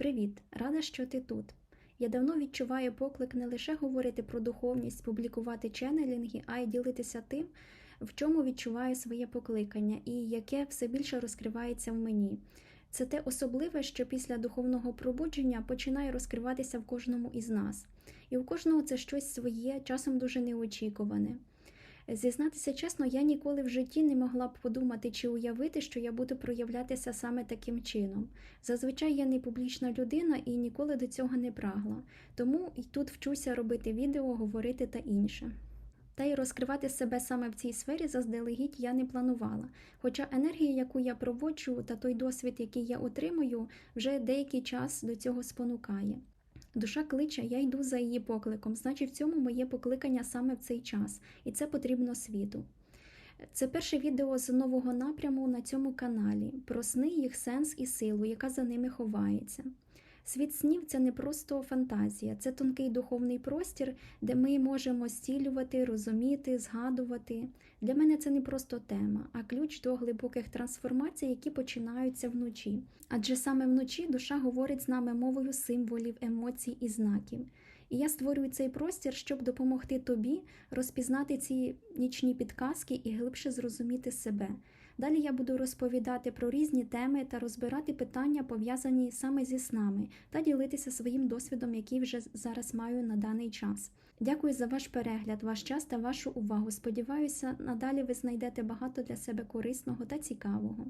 Привіт! Рада, що ти тут. Я давно відчуваю поклик не лише говорити про духовність, публікувати ченнелінги, а й ділитися тим, в чому відчуваю своє покликання і яке все більше розкривається в мені. Це те особливе, що після духовного пробудження починає розкриватися в кожному із нас. І у кожного це щось своє, часом дуже неочікуване. Зізнатися чесно, я ніколи в житті не могла б подумати чи уявити, що я буду проявлятися саме таким чином. Зазвичай я не публічна людина і ніколи до цього не прагла, тому і тут вчуся робити відео, говорити та інше. Та й розкривати себе саме в цій сфері заздалегідь я не планувала. Хоча енергія, яку я проводжу, та той досвід, який я отримую, вже деякий час до цього спонукає. Душа кличе, я йду за її покликом, значить в цьому моє покликання саме в цей час, і це потрібно світу. Це перше відео з нового напряму на цьому каналі про сни, їх сенс і силу, яка за ними ховається. Світ снів це не просто фантазія, це тонкий духовний простір, де ми можемо зцілювати, розуміти, згадувати. Для мене це не просто тема, а ключ до глибоких трансформацій, які починаються вночі. Адже саме вночі душа говорить з нами мовою символів, емоцій і знаків. І я створюю цей простір, щоб допомогти тобі розпізнати ці нічні підказки і глибше зрозуміти себе. Далі я буду розповідати про різні теми та розбирати питання, пов'язані саме зі снами, та ділитися своїм досвідом, який вже зараз маю на даний час. Дякую за ваш перегляд, ваш час та вашу увагу. Сподіваюся, надалі ви знайдете багато для себе корисного та цікавого.